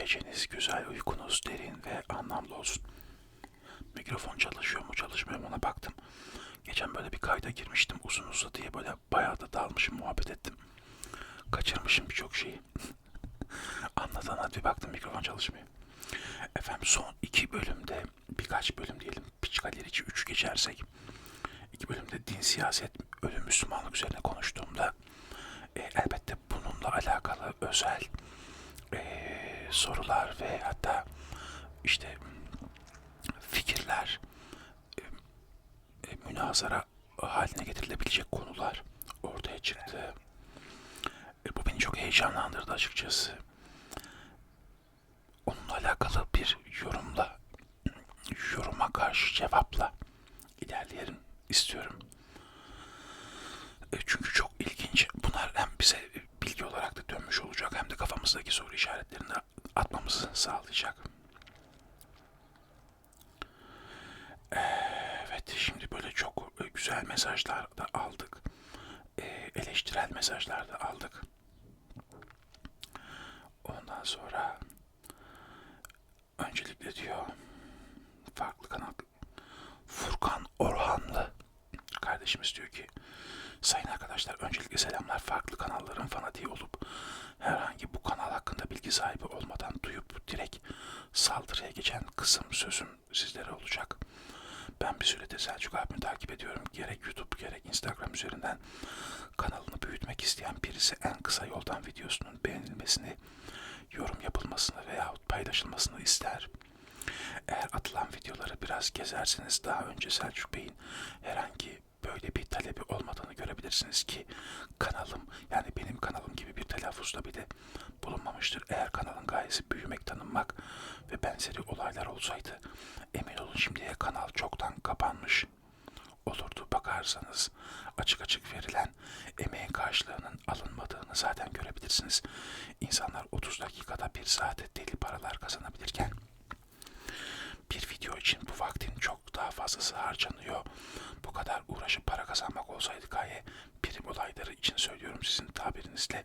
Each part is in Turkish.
Geceniz güzel, uykunuz derin ve anlamlı olsun. Mikrofon çalışıyor mu çalışmıyor mu ona baktım. Geçen böyle bir kayda girmiştim uzun uzadıya böyle bayağı da dalmışım muhabbet ettim. Kaçırmışım birçok şeyi. Anlatan bir baktım mikrofon çalışmıyor. Efendim son iki bölümde birkaç bölüm diyelim Piçkalerici 3 geçersek iki bölümde din, siyaset, ölüm, Müslümanlık üzerine konuştuğumda e, elbette bununla alakalı özel e, sorular ve hatta işte fikirler e, e, münazara haline getirilebilecek konular ortaya çıktı. E, bu beni çok heyecanlandırdı açıkçası. Onunla alakalı bir yorumla, yoruma karşı cevapla ilerleyelim istiyorum. E, çünkü çok ilginç. Bunlar hem bize bilgi olarak da dönmüş olacak hem de kafamızdaki soru işaretlerini atmamızı sağlayacak. Evet, şimdi böyle çok e, güzel mesajlar da aldık. E, eleştirel mesajlar da aldık. Ondan sonra öncelikle diyor farklı kanal Furkan Orhanlı kardeşimiz diyor ki Sayın arkadaşlar öncelikle selamlar farklı kanalların fanatiği olup herhangi bu kanal hakkında bilgi sahibi olmadan duyup direkt saldırıya geçen kısım sözüm sizlere olacak. Ben bir süredir Selçuk abimi takip ediyorum. Gerek YouTube gerek Instagram üzerinden kanalını büyütmek isteyen birisi en kısa yoldan videosunun beğenilmesini, yorum yapılmasını veyahut paylaşılmasını ister. Eğer atılan videoları biraz gezerseniz daha önce Selçuk Bey'in herhangi böyle bir talebi olmadığını görebilirsiniz ki kanalım yani benim kanalım gibi bir telaffuzda bile bulunmamıştır. Eğer kanalın gayesi büyümek, tanınmak ve benzeri olaylar olsaydı emin olun şimdiye kanal çoktan kapanmış olurdu. Bakarsanız açık açık verilen emeğin karşılığının alınmadığını zaten görebilirsiniz. İnsanlar 30 dakikada bir saate deli paralar kazanabilirken bir video için bu vaktin çok daha fazlası harcanıyor. Bu kadar uğraşıp para kazanmak olsaydı gaye birim olayları için söylüyorum sizin tabirinizle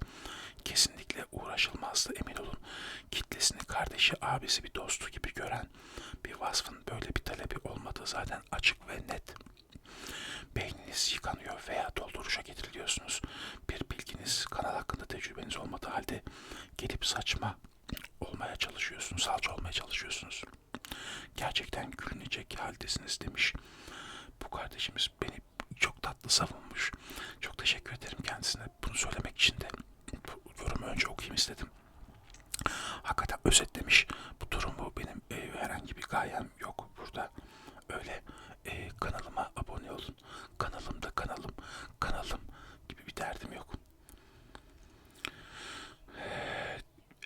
kesinlikle uğraşılmazdı emin olun. Kitlesini kardeşi, abisi bir dostu gibi gören bir vasfın böyle bir talebi olmadığı zaten açık ve net. Beyniniz yıkanıyor veya dolduruşa getiriliyorsunuz. Bir bilginiz, kanal hakkında tecrübeniz olmadığı halde gelip saçma olmaya çalışıyorsunuz, salça olmaya çalışıyorsunuz. Gerçekten gülünecek haldesiniz demiş. Bu kardeşimiz beni çok tatlı savunmuş. Çok teşekkür ederim kendisine. Bunu söylemek için de bu yorumu önce okuyayım istedim. Hakikaten özetlemiş. Bu durumu benim e, herhangi bir gayem yok burada. Öyle e, kanalıma abone olun. Kanalımda kanalım, kanalım gibi bir derdim yok.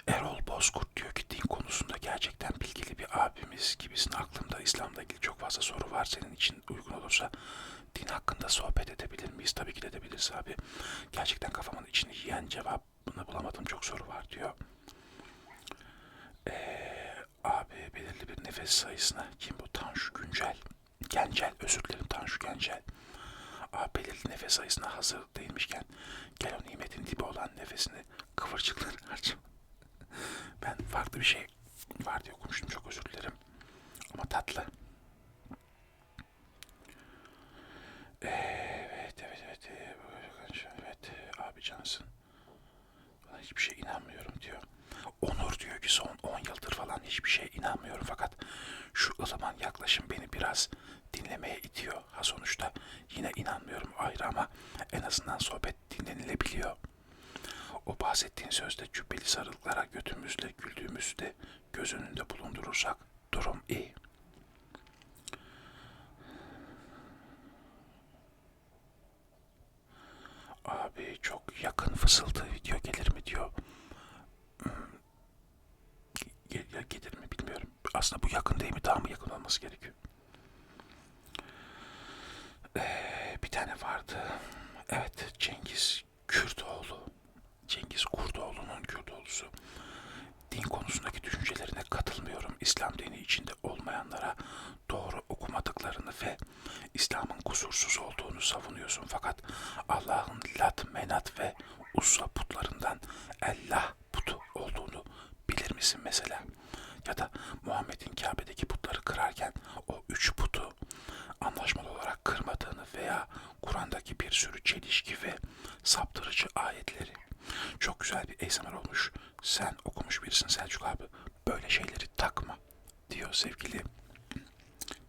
Erol Bozkurt diyor ki din konusunda gerçekten bilgili bir abimiz gibisin. Aklımda İslam'la ilgili çok fazla soru var. Senin için uygun olursa din hakkında sohbet edebilir miyiz? Tabii ki de edebiliriz abi. Gerçekten kafamın içini yiyen cevabını bulamadığım çok soru var diyor. Ee, abi belirli bir nefes sayısına kim bu? Tanju Güncel. Gencel özür dilerim Tanju Gencel. Abi belirli nefes sayısına hazır değilmişken gel o nimetin dibi olan nefesini kıvırcıkları harcama. Ben farklı bir şey var diye okumuştum. Çok özür dilerim. Ama tatlı. Evet, evet, evet. Evet, abi cansın. Bana hiçbir şey inanmıyorum diyor. Onur diyor ki son 10 yıldır falan hiçbir şeye inanmıyorum fakat şu ılıman yaklaşım beni biraz dinlemeye itiyor. Ha sonuçta yine inanmıyorum ayrı ama en azından sohbet dinlenilebiliyor. O bahsettiğin sözde cübbeli sarılıklara götümüzle güldüğümüzde göz önünde bulundurursak durum iyi. Abi çok yakın fısıldı video gelir mi diyor. Hmm. Gel, gel- gelir mi bilmiyorum. Aslında bu yakın değil mi? Daha mı yakın olması gerekiyor? Ee, bir tane vardı. Evet Cengiz Kürdoğlu. Cengiz Kurdoğlu'nun Kürdoğlu'su. Din konusundaki düşüncelerine katılmıyorum. İslam dini içinde olmayanlara doğru okumadıklarını ve İslam'ın kusursuz olduğunu savunuyorsun. Fakat Allah'ın lat, menat ve uzza putlarından Allah putu olduğunu bilir misin mesela? Ya da Muhammed'in Kabe'deki putları kırarken o üç putu anlaşmalı olarak kırmadığını veya Kur'an'daki bir sürü çelişki ve saptırıcı ayetleri. Çok güzel bir ASMR olmuş. Sen okumuş birisin Selçuk abi. Böyle şeyleri takma diyor sevgili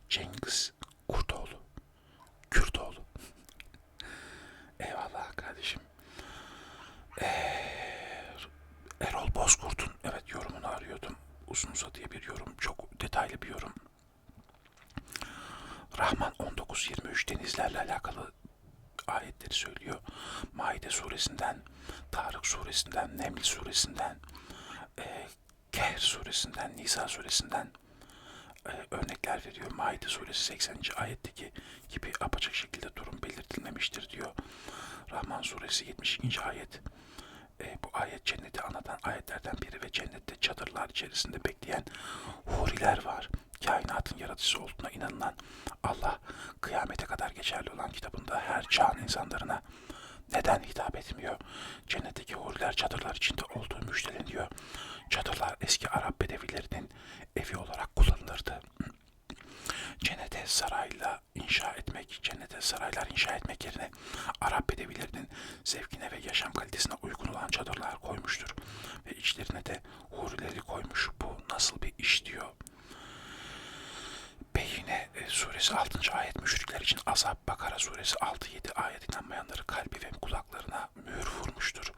Cengiz Kurtoğlu. Kürtoğlu. Eyvallah kardeşim. Ee, Erol Bozkurt'un evet yorumunu arıyordum. Uzun uzadıya bir yorum. Çok detaylı bir yorum. Rahman 19-23 denizlerle alakalı ayetleri söylüyor. Maide suresinden, Tarık suresinden, Neml suresinden, e, Kehr suresinden, Nisa suresinden e, örnekler veriyor. Maide suresi 80. ayetteki gibi apaçık şekilde durum belirtilmemiştir diyor. Rahman suresi 72. ayet. E, bu ayet cenneti anlatan ayetlerden biri ve cennette çadırlar içerisinde bekleyen huriler var. Kainatın yaratıcısı olduğuna inanılan Allah kıyamete kadar geçerli olan kitabında her çağın insanlarına neden hitap etmiyor? Cennetteki huriler çadırlar içinde olduğu müjdeleniyor. Çadırlar eski Arap bedevilerinin evi olarak kullanılırdı. Cennete sarayla inşa etmek, cennete saraylar inşa etmek yerine Arap bedevilerinin zevkine ve yaşam kalitesine uygun olan çadırlar koymuştur. Ve içlerine de hurileri koymuş. Bu nasıl bir iş diyor. Beyine e, suresi 6. ayet müşrikler için azap Bakara suresi 6-7 ayet inanmayanları kalbi ve kulaklarına mühür vurmuştur.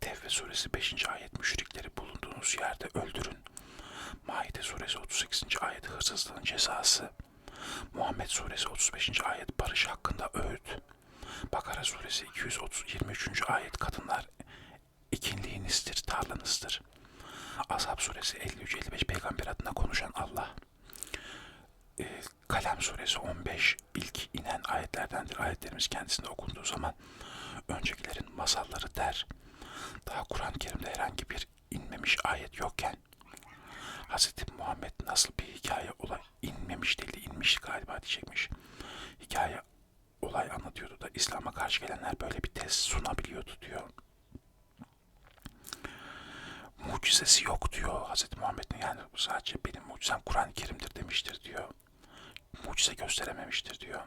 Tevbe suresi 5. ayet müşrikleri bulunduğunuz yerde öldürün. Suresi 38. ayet hırsızlığın cezası. Muhammed suresi 35. ayet barış hakkında öğüt. Bakara suresi 223. ayet kadınlar ikinliğinizdir, tarlanızdır. Ashab suresi 53-55 peygamber adına konuşan Allah. Ee, Kalem suresi 15 ilk inen ayetlerdendir. Ayetlerimiz kendisinde okunduğu zaman öncekilerin masalları der. Daha Kur'an-ı Kerim'de herhangi bir inmemiş ayet yokken Hz. Muhammed nasıl bir hikaye olay inmemiş değil inmiş galiba diyecekmiş. Hikaye olay anlatıyordu da İslam'a karşı gelenler böyle bir test sunabiliyordu diyor. Mucizesi yok diyor Hz. Muhammed'in yani sadece benim mucizem Kur'an-ı Kerim'dir demiştir diyor. Mucize gösterememiştir diyor.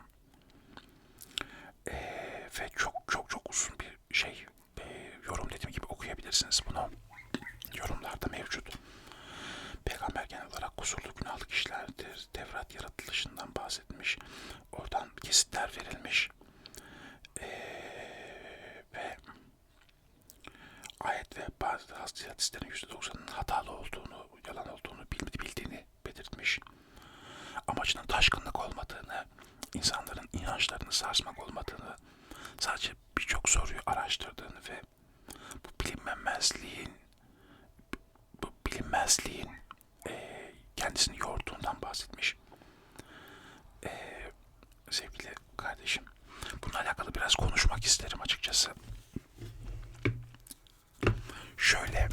Ee, ve çok çok çok uzun bir şey e, yorum dediğim gibi okuyabilirsiniz bunu. Yorumlarda mevcut. Peygamber genel olarak kusurlu günahlı kişilerdir. Tevrat yaratılışından bahsetmiş. Oradan kesitler verilmiş. Ee, ve ayet ve bazı hadislerin %90'ının hatalı olduğunu, yalan olduğunu bildiğini belirtmiş. Amacının taşkınlık olmadığını, insanların inançlarını sarsmak olmadığını, sadece birçok soruyu araştırdığını ve bu bilinmemezliğin bu bilinmezliğin kendisini yorduğundan bahsetmiş. E, sevgili kardeşim, bununla alakalı biraz konuşmak isterim açıkçası. Şöyle,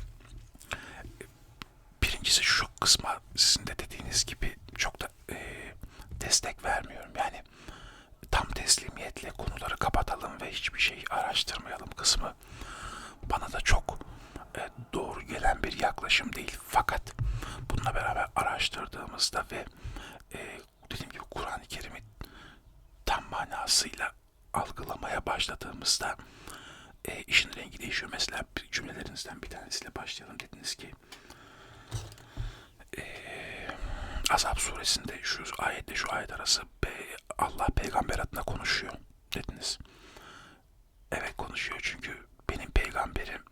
birincisi şu kısma sizin de dediğiniz gibi çok da e, destek vermiyorum. Yani tam teslimiyetle konuları kapatalım ve hiçbir şey araştırmayalım kısmı bana da çok e, doğru gelen bir yaklaşım değil. Fakat bununla beraber araştırdığımızda ve e, dediğim gibi Kur'an-ı Kerim'i tam manasıyla algılamaya başladığımızda e, işin rengi değişiyor. Mesela bir cümlelerinizden bir tanesiyle başlayalım. Dediniz ki e, Azap suresinde şu ayetle şu ayet arası be, Allah peygamber adına konuşuyor dediniz. Evet konuşuyor çünkü benim peygamberim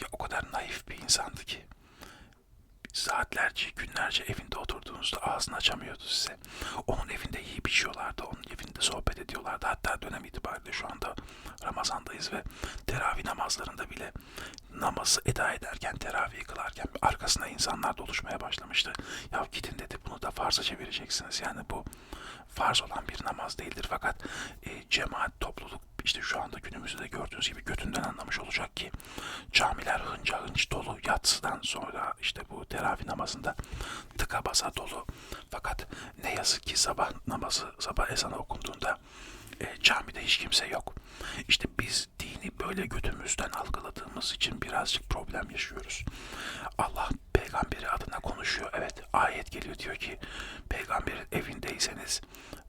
ya o kadar naif bir insandı ki saatlerce, günlerce evinde oturduğunuzda ağzını açamıyordu size. Onun evinde yiyip içiyorlardı, onun evinde sohbet ediyorlardı. Hatta dönem itibariyle şu anda Ramazan'dayız ve teravih namazlarında bile namazı eda ederken, teravih kılarken arkasına insanlar doluşmaya başlamıştı. Ya gidin dedi bunu da farza çevireceksiniz. Yani bu farz olan bir namaz değildir. Fakat e, cemaat, topluluk işte şu anda günümüzde de gördüğünüz gibi götünden anlamış olacak ki camiler hınca hınç dolu yatsıdan sonra işte bu teravih namazında tıka basa dolu. Fakat ne yazık ki sabah namazı, sabah ezanı okunduğunda E, camide hiç kimse yok. İşte biz dini böyle götümüzden algıladığımız için birazcık problem yaşıyoruz. Allah peygamberi adına konuşuyor. Evet ayet geliyor diyor ki peygamberin evindeyseniz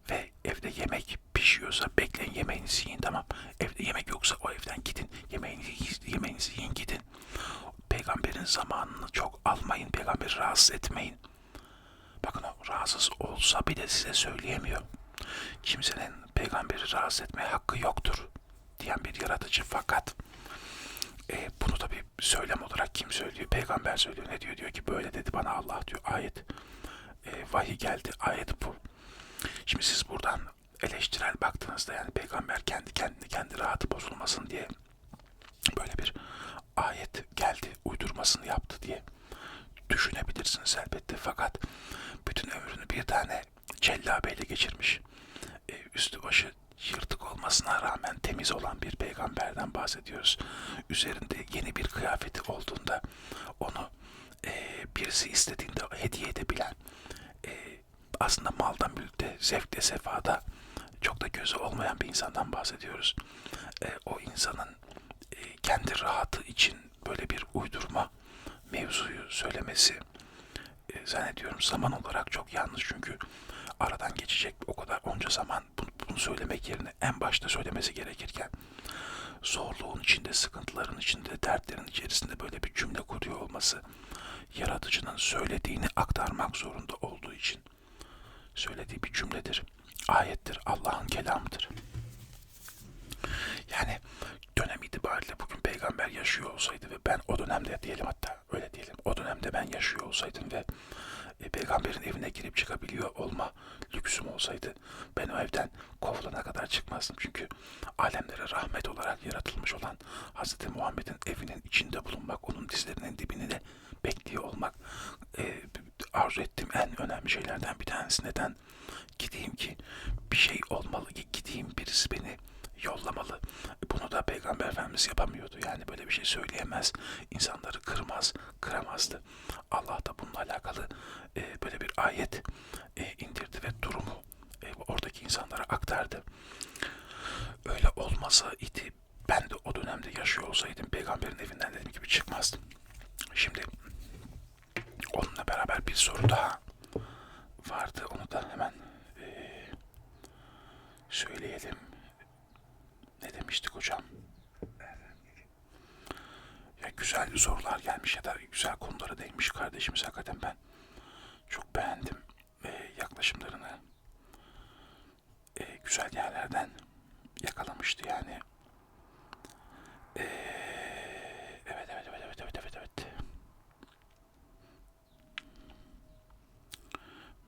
ve evde yemek pişiyorsa bekleyin yemeğinizi yiyin tamam. Evde yemek yoksa o evden gidin yemeğinizi, yemeğinizi yiyin gidin. Peygamberin zamanını çok almayın. Peygamberi rahatsız etmeyin. Bakın o rahatsız olsa bile size söyleyemiyor. Kimsenin peygamberi rahatsız etmeye hakkı yoktur diyen bir yaratıcı fakat e, bunu tabi söylem olarak kim söylüyor? Peygamber söylüyor. Ne diyor? Diyor ki böyle dedi bana Allah diyor. Ayet. E, vahiy geldi. Ayet bu. Şimdi siz buradan eleştirel baktığınızda yani peygamber kendi kendini kendi rahatı bozulmasın diye böyle bir ayet geldi uydurmasını yaptı diye düşünebilirsiniz elbette fakat bütün ömrünü bir tane cellabeyle geçirmiş e, üstü başı yırtık olmasına rağmen temiz olan bir peygamberden bahsediyoruz. Üzerinde yeni bir kıyafeti olduğunda onu e, birisi istediğinde hediye edebilen e, aslında malda, mülkte, zevkte, sefada çok da gözü olmayan bir insandan bahsediyoruz. E, o insanın e, kendi rahatı için böyle bir uydurma mevzuyu söylemesi e, zannediyorum zaman olarak çok yanlış çünkü aradan geçecek o kadar onca zaman bunu, bunu söylemek yerine en başta söylemesi gerekirken zorluğun içinde, sıkıntıların içinde, dertlerin içerisinde böyle bir cümle kuruyor olması yaratıcının söylediğini aktarmak zorunda olduğu için söylediği bir cümledir. Ayettir, Allah'ın kelamıdır. Yani dönem itibariyle bugün peygamber yaşıyor olsaydı ve ben o dönemde diyelim hatta öyle diyelim o dönemde ben yaşıyor olsaydım ve e, peygamberin evine girip çıkabiliyor olma lüksüm olsaydı ben o evden kovulana kadar çıkmazdım. Çünkü alemlere rahmet olarak yaratılmış olan Hz. Muhammed'in evinin içinde bulunmak, onun dizlerinin dibini de bekliyor olmak e, arzu ettiğim en önemli şeylerden bir tanesi. Neden? Gideyim ki bir şey olmalı ki gideyim birisi beni yollamalı. Bunu da Peygamber Efendimiz yapamıyordu. Yani böyle bir şey söyleyemez. insanları kırmaz, kıramazdı. Allah da bununla alakalı e, böyle bir ayet e, indirdi ve durumu e, oradaki insanlara aktardı. Öyle olmasa idi ben de o dönemde yaşıyor olsaydım peygamberin evinden dediğim gibi çıkmazdım. Şimdi onunla beraber bir soru daha vardı. Onu da hemen e, söyleyelim. Ne demiştik hocam? Ya güzel sorular gelmiş ya da güzel konulara değinmiş kardeşimiz. Hakikaten ben çok beğendim e, yaklaşımlarını. E, güzel yerlerden yakalamıştı yani. E, evet evet evet evet evet evet evet.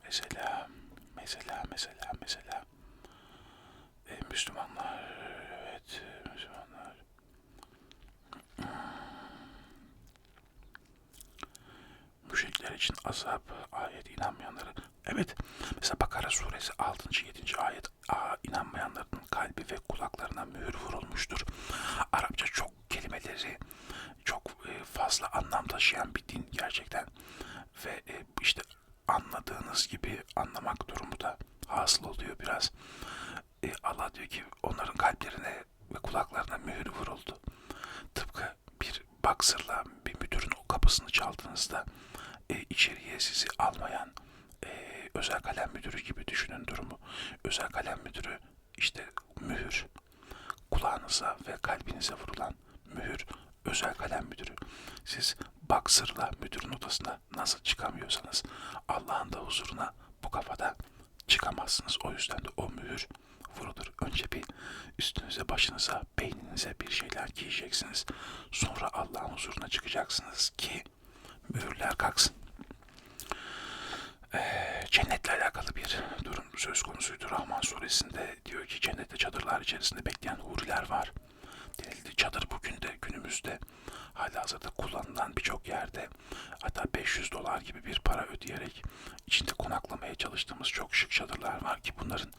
Mesela mesela e, Müslümanlar evet Müslümanlar müşrikler için azap ayet inanmayanları evet mesela Bakara suresi 6. 7. ayet Aa, inanmayanların kalbi ve kulaklarına mühür vurulmuştur. Arapça çok kelimeleri çok e, fazla anlam taşıyan bir din gerçekten ve e, işte anladığınız gibi anlamak durumu da hasıl oluyor biraz. E, Allah diyor ki onların kalplerine ve kulaklarına mühür vuruldu. Tıpkı bir baksırla bir müdürün o kapısını çaldığınızda e, içeriye sizi almayan e, özel kalem müdürü gibi düşünün durumu. Özel kalem müdürü işte mühür. Kulağınıza ve kalbinize vurulan mühür özel kalem müdürü. Siz baksırla müdürün odasına nasıl çıkamıyorsanız Allah'ın da huzuruna bu kafada çıkamazsınız. O yüzden de o mühür vurulur. Önce bir üstünüze, başınıza, beyninize bir şeyler giyeceksiniz. Sonra Allah'ın huzuruna çıkacaksınız ki mühürler kalksın. Ee, cennetle alakalı bir durum söz konusuydu. Rahman suresinde diyor ki cennette çadırlar içerisinde bekleyen huriler var. Denildi. Çadır bugün de günümüzde hala hazırda kullanılan birçok yerde hatta 500 dolar gibi bir para ödeyerek içinde konaklamaya çalıştığımız çok şık çadırlar var ki bunların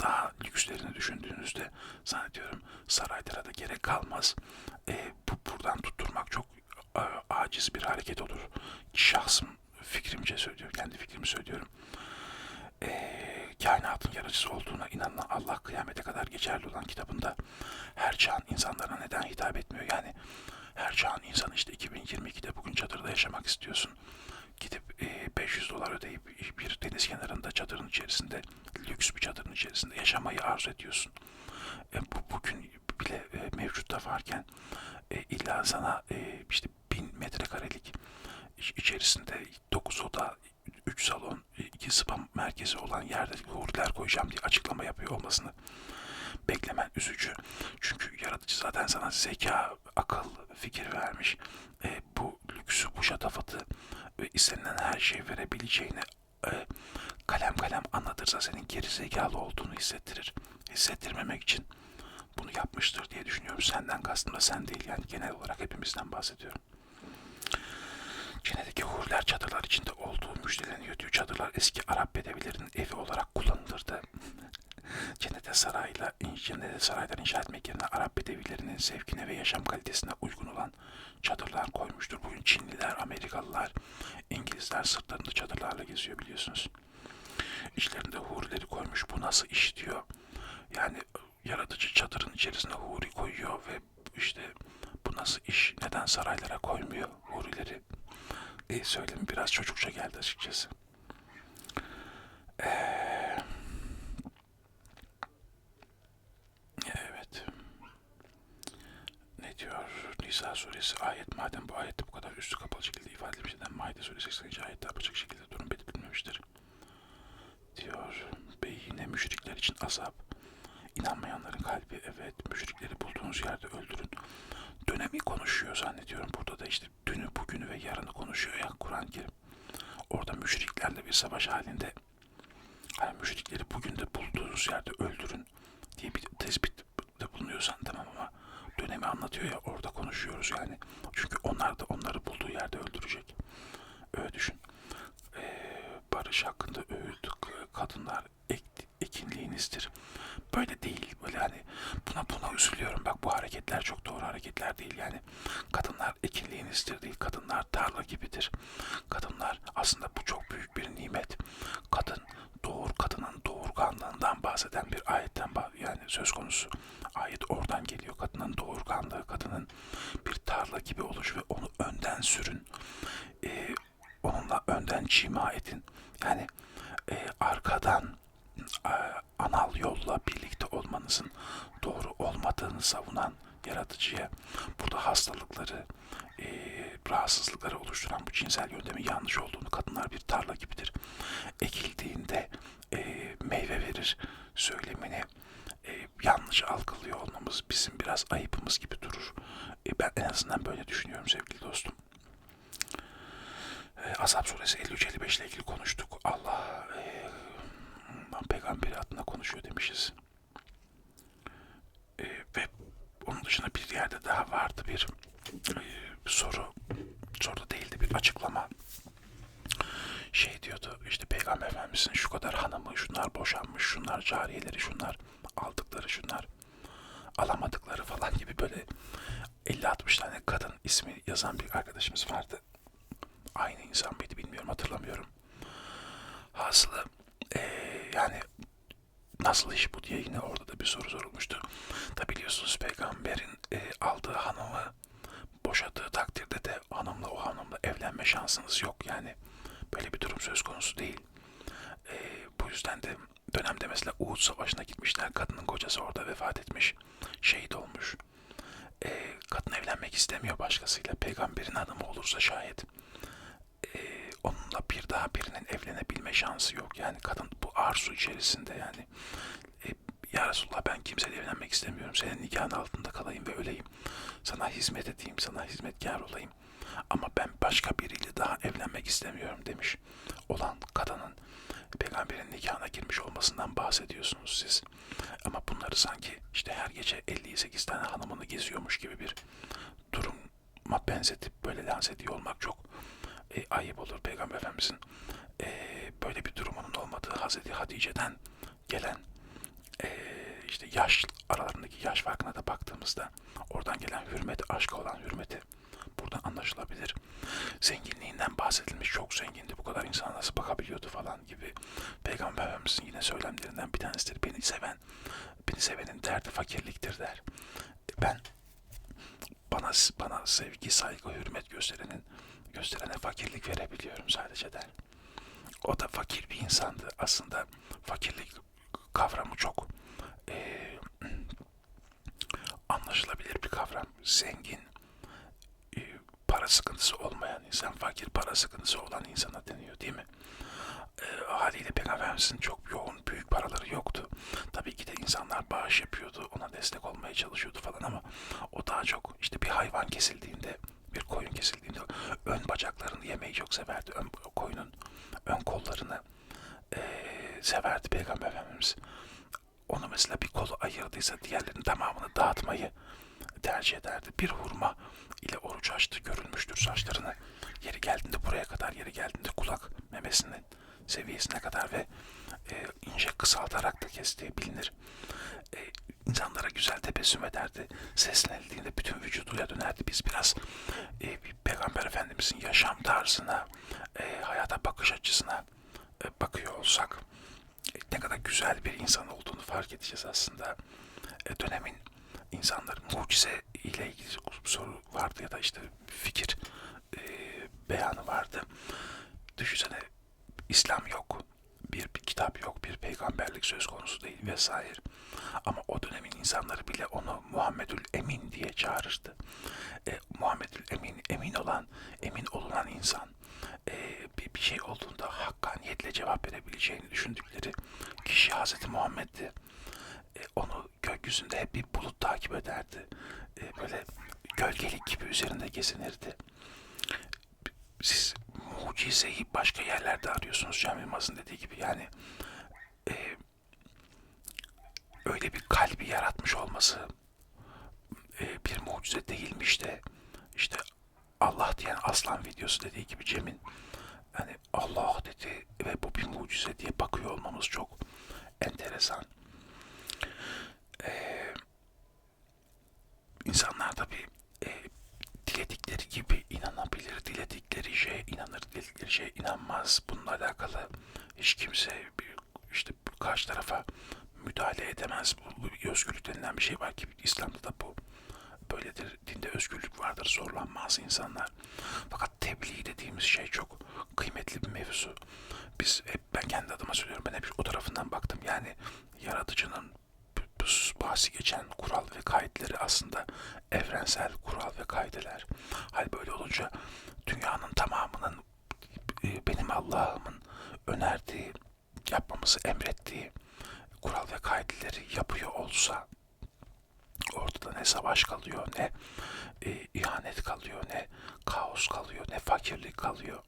daha lükslerini düşündüğünüzde zannediyorum saraylara da gerek kalmaz. E, bu buradan tutturmak çok aciz bir hareket olur. Şahsım fikrimce söylüyorum, kendi fikrimi söylüyorum. E, kainatın yaratıcısı olduğuna inanan Allah kıyamete kadar geçerli olan kitabında her çağın insanlara neden hitap etmiyor? Yani her çağın insanı işte 2022'de bugün çadırda yaşamak istiyorsun. Gidip e, 500 dolar ödeyip bir deniz kenarında çadırın içerisinde, lüks bir çadırın içerisinde yaşamayı arzu ediyorsun. E, bu bugün bile e, mevcutta varken e, illa sana e, işte metrekarelik iç- içerisinde 9 oda, 3 salon, 2 spa merkezi olan yerde huriler koyacağım diye açıklama yapıyor olmasını beklemen üzücü. Çünkü yaratıcı zaten sana zeka, akıl, fikir vermiş. E, bu lüksü, bu şatafatı ve istenilen her şeyi verebileceğini e, kalem kalem anlatırsa senin geri zekalı olduğunu hissettirir. Hissettirmemek için bunu yapmıştır diye düşünüyorum. Senden kastım da sen değil yani genel olarak hepimizden bahsediyorum. Çin'deki huriler çadırlar içinde olduğu müjdeleniyor diyor. Çadırlar eski Arap bedevilerinin evi olarak kullanılırdı. Cennete sarayla, cennete saraylar inşa etmek yerine Arap bedevilerinin zevkine ve yaşam kalitesine uygun olan çadırlar koymuştur. Bugün Çinliler, Amerikalılar, İngilizler sırtlarında çadırlarla geziyor biliyorsunuz. İçlerinde hurileri koymuş. Bu nasıl iş diyor. Yani yaratıcı çadırın içerisine huri koyuyor ve işte bu nasıl iş? Neden saraylara koymuyor hurileri? E, söylemi biraz çocukça geldi açıkçası. Ee, evet. Ne diyor? Nisa suresi ayet madem bu ayette bu kadar üstü kapalı şekilde ifade edilmiş neden Maide suresi 80. ayette apaçık şekilde durum belirtilmemiştir. Diyor. Bey yine müşrikler için azap. İnanmayanların kalbi evet müşrikleri bulduğunuz yerde öldürün. Dönemi konuşuyor zannediyorum. Burada da işte dünü, bugünü ve yarını konuşuyor ya Kur'an-ı Kerim. Orada müşriklerle bir savaş halinde hani müşrikleri bugün de bulduğunuz yerde öldürün diye bir tespitte bulunuyorsan tamam ama dönemi anlatıyor ya orada konuşuyoruz yani. Çünkü onlar da onları bulduğu yerde öldürecek. Öyle düşün. Ee, barış hakkında öğüt, kadınlar ek, ekinliğinizdir. Böyle değil. Böyle hani buna buna üzülüyorum. Bak bu hareketler çok doğru hareketler değil yani. Kadınlar ekinliğinizdir değil. Kadınlar tarla gibidir. Kadınlar aslında bu çok büyük bir nimet. Kadın doğur kadının doğurganlığından bahseden bir ayetten yani söz konusu. Ayet oradan geliyor. Kadının doğurganlığı, kadının bir tarla gibi oluş ve onu önden sürün. Ee, onunla önden cima edin. Yani e, arkadan e, anal yolla birlikte olmanızın doğru olmadığını savunan yaratıcıya burada hastalıkları, e, rahatsızlıkları oluşturan bu cinsel yöntemi yanlış olduğunu kadınlar bir tarla gibidir. Ekildiğinde e, meyve verir söylemini e, yanlış algılıyor olmamız bizim biraz ayıbımız gibi durur. E, ben en azından düşünüyorum sevgili dostum. E, Azap suresi 53-55 ile ilgili konuştuk. Allah e, peygamberi adına konuşuyor demişiz. E, ve onun dışında bir yerde daha vardı bir e, soru. Soru değildi bir açıklama. Şey diyordu işte Peygamber Efendimiz'in şu kadar hanımı, şunlar boşanmış, şunlar cariyeleri, şunlar aldıkları, şunlar alamadıkları falan gibi böyle 50-60 tane kadın ismi yazan bir arkadaşımız vardı. Aynı insan mıydı bilmiyorum hatırlamıyorum. Hasılı eee, yani nasıl iş bu diye yine orada da bir soru sorulmuştu. Da biliyorsunuz peygamberin eee, aldığı hanımı boşadığı takdirde de hanımla o hanımla evlenme şansınız yok. Yani böyle bir durum söz konusu değil. Eee, bu yüzden de dönemde mesela Uhud Savaşı'na gitmişler. Kadının kocası orada vefat etmiş. Şehit olmuş. Eee, kadın evlenmek istemiyor başkasıyla. Peygamberin hanımı olursa şayet e, onunla bir daha birinin evlenebilme şansı yok. Yani kadın bu arzu içerisinde yani e, ya Resulallah ben kimseyle evlenmek istemiyorum. Senin nikahın altında kalayım ve öleyim. Sana hizmet edeyim, sana hizmetkar olayım. Ama ben başka biriyle daha evlenmek istemiyorum demiş. Olan kadının peygamberin nikahına girmiş olmasından bahsediyorsunuz siz. Ama bunları sanki işte her gece 58 tane hanımını geziyormuş gibi bir duruma benzetip böyle lanse ediyor olmak çok e, ayıp olur Peygamber Efendimizin e, böyle bir durumunun olmadığı Hazreti Hatice'den gelen e, işte yaş aralarındaki yaş farkına da baktığımızda oradan gelen hürmet, aşka olan hürmeti buradan anlaşılabilir. Zenginliğinden bahsedilmiş. Çok zengindi. Bu kadar insana nasıl bakabiliyordu falan gibi. Peygamber Efendimizin yine söylemlerinden bir tanesidir. Beni seven, beni sevenin derdi fakirliktir der. Ben bana bana sevgi, saygı, hürmet gösterenin gösterene fakirlik verebiliyorum sadece der. O da fakir bir insandı. Aslında fakirlik kavramı çok eee, anlaşılabilir bir kavram. Zengin, e, para sıkıntısı olmayan insan, fakir para sıkıntısı olan insana deniyor değil mi? E, haliyle Peygamberimizin çok yoğun, büyük paraları yoktu. Tabii ki de insanlar bağış yapıyordu, ona destek olmaya çalışıyordu falan ama o daha çok işte bir hayvan kesildiğinde, bir koyun kesildiğinde ön bacaklarını yemeyi çok severdi. Ön, koyunun ön kollarını e, severdi Peygamber Efendimiz. Onu mesela bir kolu ayırdıysa diğerlerinin tamamını dağıtmayı tercih ederdi. Bir hurma ile oruç açtı görülmüştür saçlarını. Yeri geldiğinde buraya kadar, yeri geldiğinde kulak memesinin seviyesine kadar ve e, ince kısaltarak da kestiği bilinir. E, insanlara güzel tebessüm ederdi. Seslenildiğinde bütün vücuduyla dönerdi. Biz biraz e, Peygamber Efendimizin yaşam tarzına, e, hayata bakış açısına e, bakıyor olsak e, ne kadar güzel bir insan olduğunu fark edeceğiz aslında. E, dönemin insanların mucize ile ilgili soru vardı ya da işte fikir e, beyanı vardı. Düşünsene İslam yok. Bir, bir kitap yok, bir peygamberlik söz konusu değil vesaire. Ama o dönemin insanları bile onu Muhammedül Emin diye çağırırdı. E, Muhammedül Emin, emin olan, emin olunan insan e, bir, bir şey olduğunda hakkaniyetle cevap verebileceğini düşündükleri kişi Hazreti Muhammed'di. Onu gökyüzünde hep bir bulut takip ederdi. E, böyle gölgelik gibi üzerinde gezinirdi. Siz mucizeyi başka yerlerde arıyorsunuz Cem Yılmaz'ın dediği gibi. Yani e, öyle bir kalbi yaratmış olması e, bir mucize değilmiş de işte Allah diyen aslan videosu dediği gibi Cem'in hani Allah dedi ve bu bir mucize diye bakıyor olmamız çok enteresan. Ee, insanlar tabi e, diledikleri gibi inanabilir, diledikleri şeye inanır, diledikleri şeye inanmaz. Bununla alakalı hiç kimse bir, işte karşı tarafa müdahale edemez. Bu, bu özgürlük denilen bir şey var ki İslam'da da bu böyledir. Dinde özgürlük vardır, zorlanmaz insanlar. Fakat tebliğ dediğimiz şey çok kıymetli bir mevzu. Biz hep ben kendi adıma söylüyorum. Ben hep o tarafından baktım. Yani yaratıcının bahsi geçen kural ve kaideleri aslında evrensel kural ve kaideler. Hal böyle olunca dünyanın tamamının e, benim Allah'ımın önerdiği, yapmamızı emrettiği kural ve kaideleri yapıyor olsa ortada ne savaş kalıyor, ne e, ihanet kalıyor, ne kaos kalıyor, ne fakirlik kalıyor.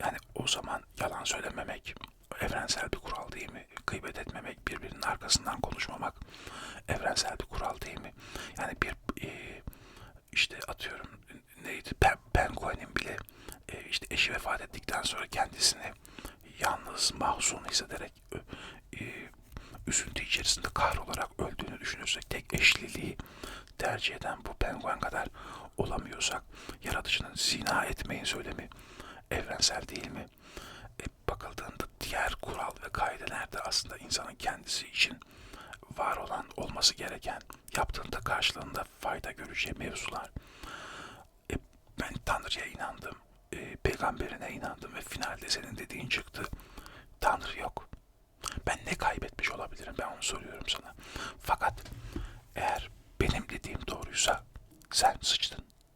Yani o zaman yalan söylememek evrensel bir kural değil mi? Gıybet etmemek, birbirinin arkasından konuşmamak evrensel bir kural değil mi? Yani bir e, işte atıyorum neydi? Pen, penguenin bile e, işte eşi vefat ettikten sonra kendisini yalnız, mahzun hissederek e, üzüntü içerisinde kahrolarak öldüğünü düşünürsek tek eşliliği tercih eden bu penguen kadar olamıyorsak yaratıcının zina etmeyin söylemi evrensel değil mi? E, bakıldığında diğer kural ve kaideler de aslında insanın kendisi için var olan olması gereken yaptığında karşılığında fayda göreceği mevzular. E, ben Tanrı'ya inandım. E, peygamberine inandım ve finalde senin dediğin çıktı. Tanrı yok. Ben ne kaybetmiş olabilirim ben onu soruyorum sana. Fakat eğer benim dediğim doğruysa sen sıçtın.